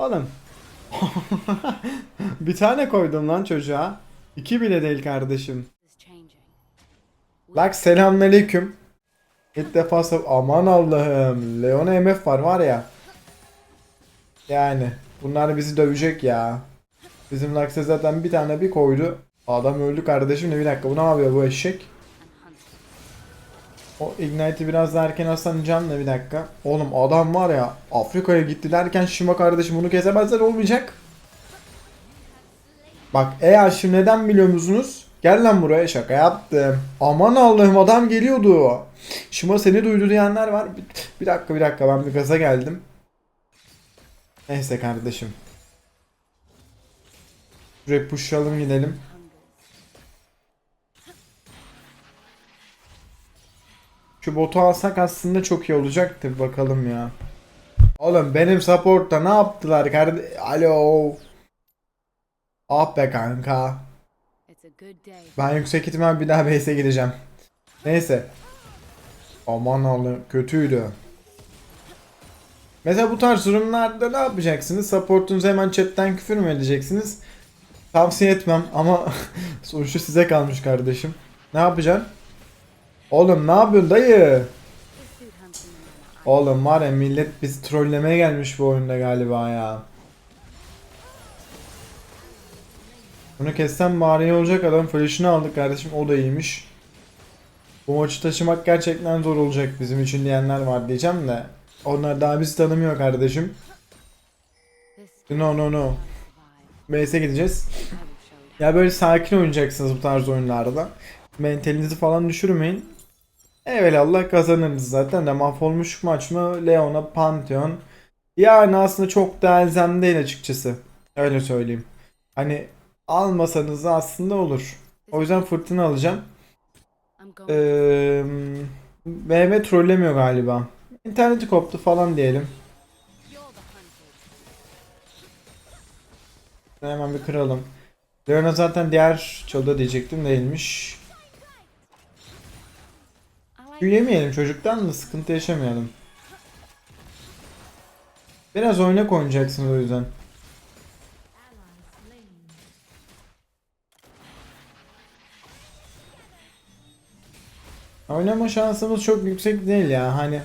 Oğlum. bir tane koydum lan çocuğa. İki bile değil kardeşim. Bak selamünaleyküm. İlk defa aman Allah'ım. Leona MF var var ya. Yani bunlar bizi dövecek ya. Bizim Lakse zaten bir tane bir koydu. Adam öldü kardeşim de bir dakika bu ne yapıyor bu eşek? O Ignite'i biraz da erken atsan canla bir dakika. Oğlum adam var ya Afrika'ya gitti derken Shima kardeşim bunu kesemezler olmayacak. Bak eğer şimdi neden biliyor musunuz? Gel lan buraya şaka yaptım. Aman Allah'ım adam geliyordu. Shima seni duydu diyenler var. Bir dakika bir dakika ben bir gaza geldim. Neyse kardeşim. Şuraya pushlayalım gidelim. Şu botu alsak aslında çok iyi olacaktı bakalım ya. Oğlum benim support'ta ne yaptılar kardeşim? Alo. Ah be kanka. Ben yüksek ihtimal bir daha base'e gideceğim. Neyse. Aman Allah'ım kötüydü. Mesela bu tarz durumlarda ne yapacaksınız? Supportunuza hemen chatten küfür mü edeceksiniz? Tavsiye etmem ama sonuçta size kalmış kardeşim. Ne yapacaksın? Oğlum ne yapıyorsun dayı? Oğlum var ya millet bizi trollemeye gelmiş bu oyunda galiba ya. Bunu kessem bari olacak adam flash'ını aldık kardeşim o da iyiymiş. Bu maçı taşımak gerçekten zor olacak bizim için diyenler var diyeceğim de. Onlar daha bizi tanımıyor kardeşim. No no no. Base'e gideceğiz. Ya böyle sakin oynayacaksınız bu tarz oyunlarda. Mentalinizi falan düşürmeyin. Evelallah kazanırız zaten de mahvolmuş maç mı Leon'a Pantheon. Yani aslında çok da elzem değil açıkçası. Öyle söyleyeyim. Hani almasanız da aslında olur. O yüzden fırtına alacağım. Ee, BM trollemiyor galiba. İnterneti koptu falan diyelim. Hemen bir kıralım. Leona zaten diğer çalıda diyecektim değilmiş. Büyüyemeyelim çocuktan da sıkıntı yaşamayalım. Biraz oynak oynayacaksınız o yüzden. Oynama şansımız çok yüksek değil ya hani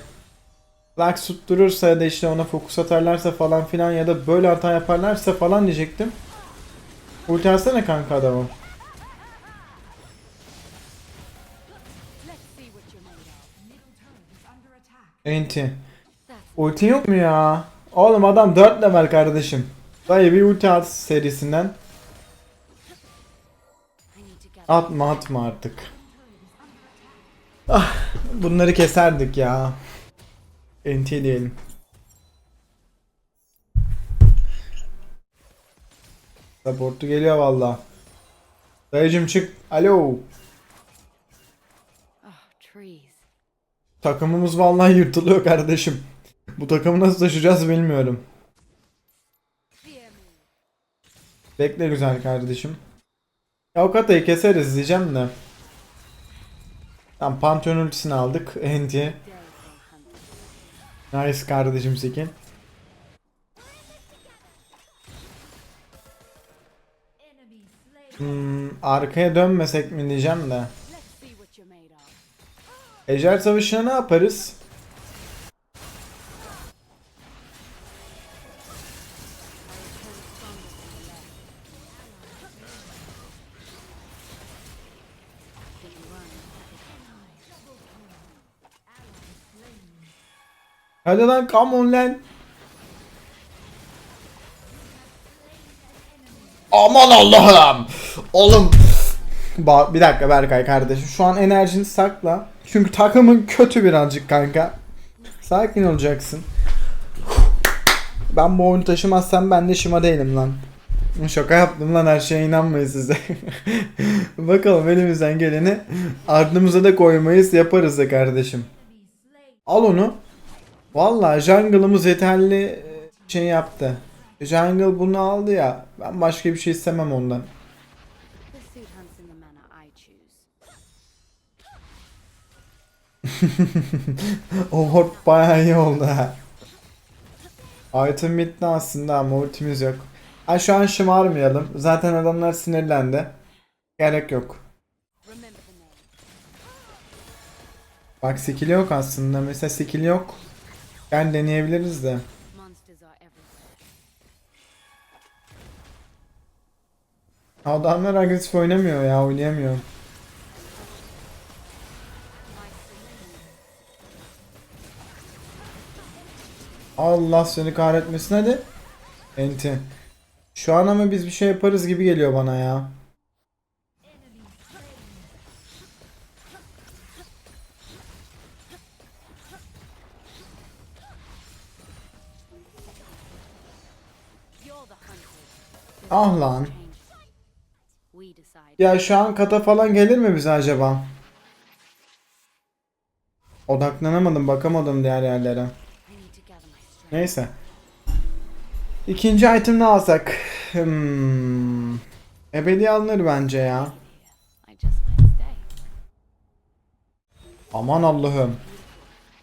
Lux tutturursa ya da işte ona fokus atarlarsa falan filan ya da böyle hata yaparlarsa falan diyecektim. Ulti atsana kanka adamı. Enti. Ulti yok mu ya? Oğlum adam 4 level kardeşim. Dayı bir ulti at serisinden. Atma atma artık. Ah bunları keserdik ya. NT diyelim. Supportu geliyor valla. Dayıcım çık. Alo. Takımımız vallahi yırtılıyor kardeşim. Bu takımı nasıl taşıyacağız bilmiyorum. Bekle güzel kardeşim. Ya o katayı keseriz diyeceğim de. Tamam Pantheon ultisini aldık. Enti. Nice kardeşim Skin. Hmm, arkaya dönmesek mi diyeceğim de. Ejder Savaşı'na ne yaparız? Hadi lan come on lan. Aman Allah'ım. Oğlum. Bir dakika Berkay kardeşim. Şu an enerjini sakla. Çünkü takımın kötü birazcık kanka. Sakin olacaksın. Ben bu oyunu taşımazsam ben de şıma değilim lan. Şaka yaptım lan her şeye inanmayın size. Bakalım elimizden geleni ardımıza da koymayız yaparız da kardeşim. Al onu. Vallahi jungle'ımız yeterli e, şey yaptı. Jungle bunu aldı ya. Ben başka bir şey istemem ondan. O ward bayağı iyi oldu ha. Item bitti aslında ama ultimiz yok. Ha şu an şımarmayalım. Zaten adamlar sinirlendi. Gerek yok. Bak skill yok aslında. Mesela skill yok. Yani deneyebiliriz de. Adamlar agresif oynamıyor ya oynayamıyor. Allah seni kahretmesin hadi. Enti. Şu an ama biz bir şey yaparız gibi geliyor bana ya. Ah lan. Ya şu an kata falan gelir mi bize acaba? Odaklanamadım bakamadım diğer yerlere. Neyse. İkinci item ne alsak? Hmm. Ebedi alınır bence ya. Aman Allah'ım.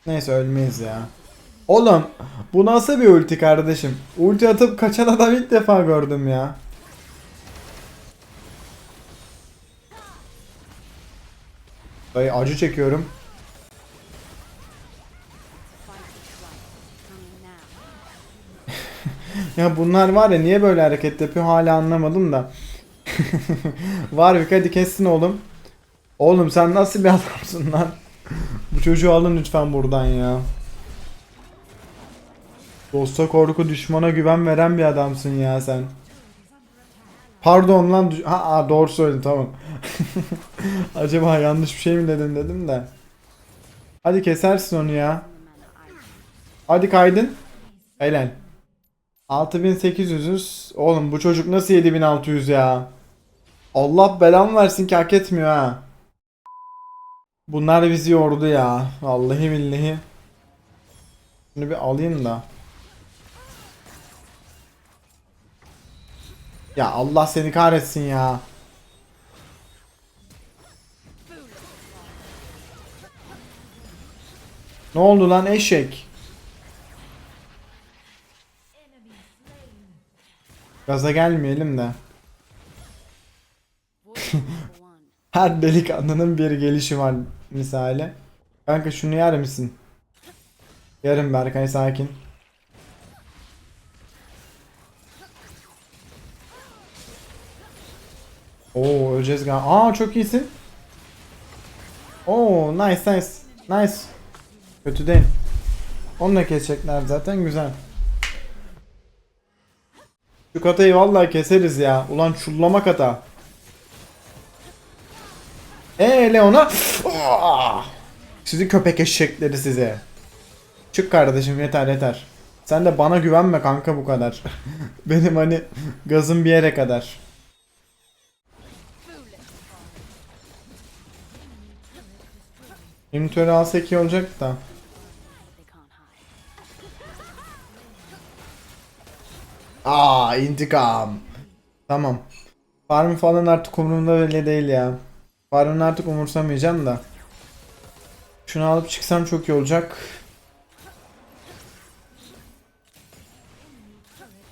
Neyse ölmeyiz ya. Oğlum bu nasıl bir ulti kardeşim? Ulti atıp kaçan adam ilk defa gördüm ya. Dayı acı çekiyorum. Ya bunlar var ya niye böyle hareket yapıyor hala anlamadım da. Warwick hadi kessin oğlum. Oğlum sen nasıl bir adamsın lan? Bu çocuğu alın lütfen buradan ya. Dosta korku düşmana güven veren bir adamsın ya sen. Pardon lan ha, ha doğru söyledim tamam. Acaba yanlış bir şey mi dedim dedim de. Hadi kesersin onu ya. Hadi kaydın. Helal. 6800'üz. Oğlum bu çocuk nasıl 7600 ya? Allah belamı versin ki hak etmiyor ha. Bunlar bizi yordu ya. Vallahi billahi. Şunu bir alayım da. Ya Allah seni kahretsin ya. Ne oldu lan eşek? Gaza gelmeyelim de. Her delikanlının bir gelişi var misali. Kanka şunu yer misin? Yarım Berkay sakin. Oo öleceğiz galiba. Aa çok iyisin. Oo nice nice. Nice. Kötü değil. Onu da kesecekler zaten güzel. Şu katayı vallahi keseriz ya. Ulan çullama kata. Eee Leona. Ah! Sizi köpek eşekleri size. Çık kardeşim yeter yeter. Sen de bana güvenme kanka bu kadar. Benim hani gazım bir yere kadar. İmtörü alsak iyi olacak da. Aa intikam. Tamam. Farm falan artık umurumda bile değil ya. Farm'ını artık umursamayacağım da. Şunu alıp çıksam çok iyi olacak.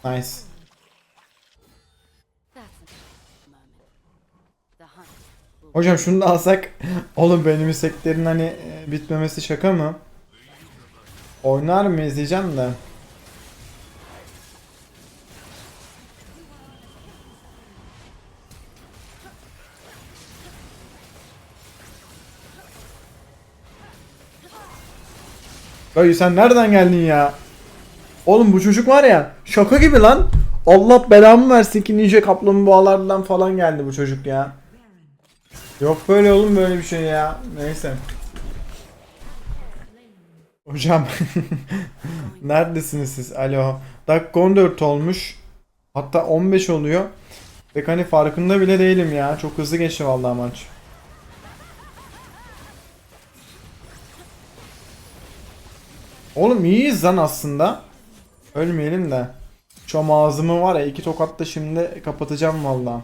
Nice. Hocam şunu da alsak. Oğlum benim isteklerin hani e, bitmemesi şaka mı? Oynar mı izleyeceğim de. Dayı sen nereden geldin ya? Oğlum bu çocuk var ya şaka gibi lan. Allah belamı versin ki nice kaplumbağalardan falan geldi bu çocuk ya. Yok böyle oğlum böyle bir şey ya. Neyse. Hocam neredesiniz siz? Alo. Dakika 14 olmuş. Hatta 15 oluyor. Ve hani farkında bile değilim ya. Çok hızlı geçti vallahi maç. Oğlum iyiyiz lan aslında. Ölmeyelim de. Şu ağzımı var ya iki tokatla şimdi kapatacağım vallahi.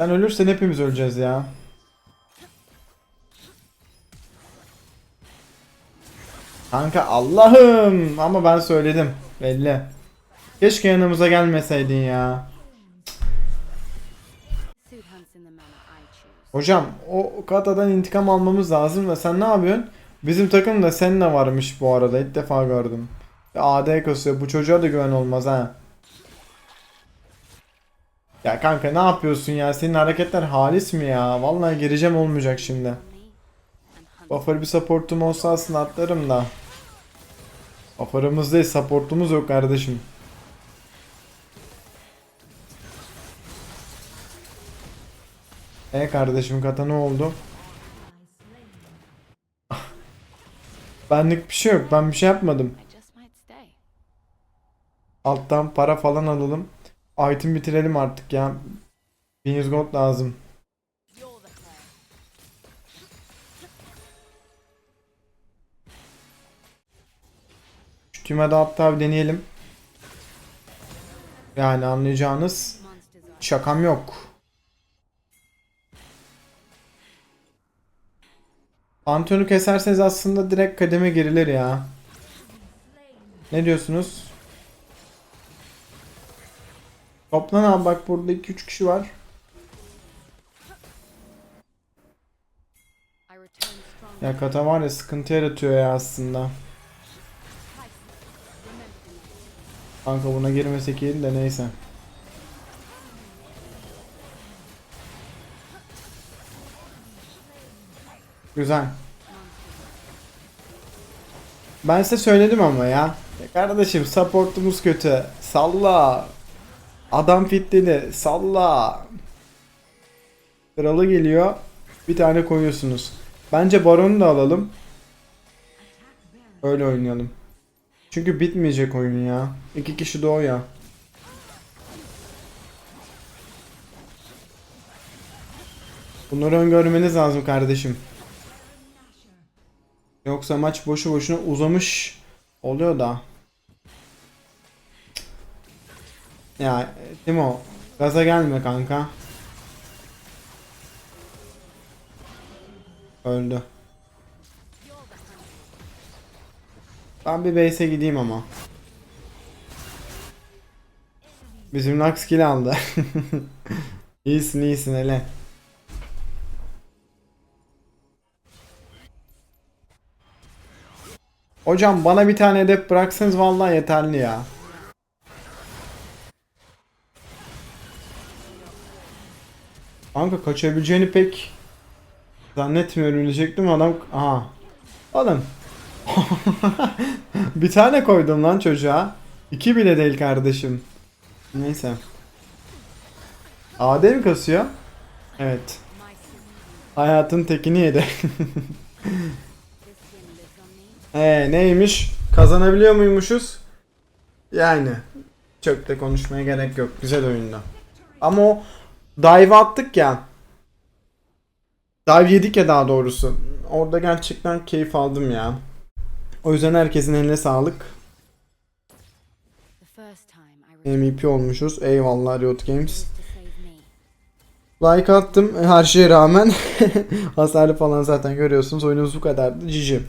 Sen ölürsen hepimiz öleceğiz ya. Kanka Allah'ım ama ben söyledim. Belli. Keşke yanımıza gelmeseydin ya. Hocam o Kata'dan intikam almamız lazım da sen ne yapıyorsun? Bizim takımda seninle varmış bu arada ilk defa gördüm. AD kasıyor bu çocuğa da güven olmaz ha. Ya kanka ne yapıyorsun ya senin hareketler halis mi ya? Vallahi gireceğim olmayacak şimdi. Buffer bir supportum olsa aslında atlarım da. Buffer'ımız değil supportumuz yok kardeşim. E kardeşim kata ne oldu? Benlik bir şey yok. Ben bir şey yapmadım. Alttan para falan alalım. Item bitirelim artık ya. 1100 gold lazım. Şu tüme de hatta bir deneyelim. Yani anlayacağınız şakam yok. Anton'u keserseniz aslında direkt kademe girilir ya. Ne diyorsunuz? Toplan abi bak burada 2-3 kişi var. Ya kata var ya sıkıntı yaratıyor ya aslında. Kanka buna girmesek iyi de neyse. Güzel. Ben size söyledim ama ya. Kardeşim supportumuz kötü. Salla. Adam fitledi. Salla. Kralı geliyor. Bir tane koyuyorsunuz. Bence Baron'u da alalım. Öyle oynayalım. Çünkü bitmeyecek oyun ya. İki kişi de o ya. Bunları öngörmeniz lazım kardeşim. Yoksa maç boşu boşuna uzamış oluyor da. Ya Timo gaza gelme kanka. Öldü. Ben bir base'e gideyim ama. Bizim Lux kill aldı. iyisin iyisin hele. Hocam bana bir tane hedef bıraksanız vallahi yeterli ya. Kanka kaçabileceğini pek zannetmiyorum diyecektim adam. Aha. Oğlum. bir tane koydum lan çocuğa. İki bile değil kardeşim. Neyse. AD mi kasıyor? Evet. Hayatın tekini yedi. Ee neymiş? Kazanabiliyor muymuşuz? Yani çok da konuşmaya gerek yok. Güzel oyunda. Ama o dive attık ya. Dive yedik ya daha doğrusu. Orada gerçekten keyif aldım ya. O yüzden herkesin eline sağlık. MVP olmuşuz. Eyvallah Riot Games. Like attım her şeye rağmen. Hasarlı falan zaten görüyorsunuz. Oyunumuz bu kadardı. Cici.